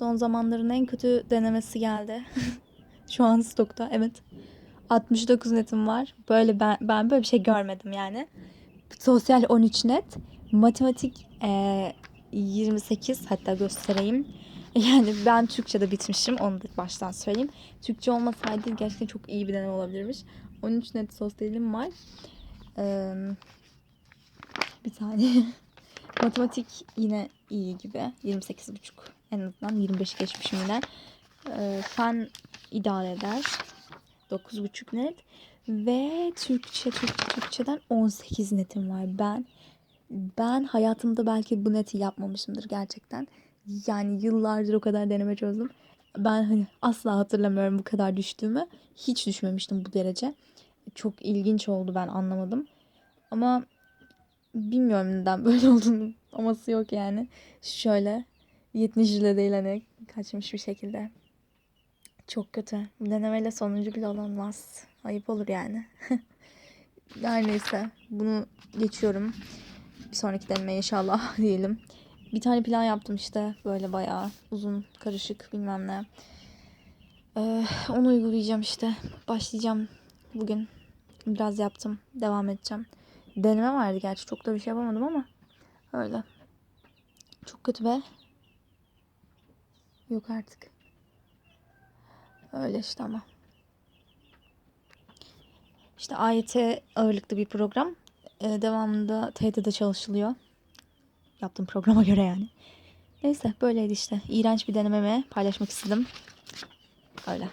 Son zamanların en kötü denemesi geldi. Şu an stokta evet. 69 netim var. Böyle ben, ben böyle bir şey görmedim yani. Sosyal 13 net. Matematik eee, 28 hatta göstereyim. Yani ben Türkçe'de bitmişim. Onu da baştan söyleyeyim. Türkçe olmasaydı gerçekten çok iyi bir deneme olabilirmiş. 13 net sosyalim var. Eee, bir tane. Matematik yine iyi gibi. 28,5 en azından 25 geçmişim yine. Ee, fen idare eder. 9,5 net. Ve Türkçe, Türkçe, Türkçeden 18 netim var. Ben ben hayatımda belki bu neti yapmamışımdır gerçekten. Yani yıllardır o kadar deneme çözdüm. Ben hani asla hatırlamıyorum bu kadar düştüğümü. Hiç düşmemiştim bu derece. Çok ilginç oldu ben anlamadım. Ama bilmiyorum neden böyle olduğunu aması yok yani. Şöyle 70 ile değil hani kaçmış bir şekilde. Çok kötü. Denemeyle sonuncu bile olamaz. Ayıp olur yani. Her neyse bunu geçiyorum. Bir sonraki deneme inşallah diyelim. Bir tane plan yaptım işte böyle bayağı uzun karışık bilmem ne. Ee, onu uygulayacağım işte. Başlayacağım bugün. Biraz yaptım. Devam edeceğim. Deneme vardı gerçi. Çok da bir şey yapamadım ama öyle. Çok kötü be. Yok artık. Öyle işte ama. İşte AYT ağırlıklı bir program. Ee, devamında TYT'de çalışılıyor. Yaptığım programa göre yani. Neyse böyleydi işte. İğrenç bir denememi paylaşmak istedim. Öyle.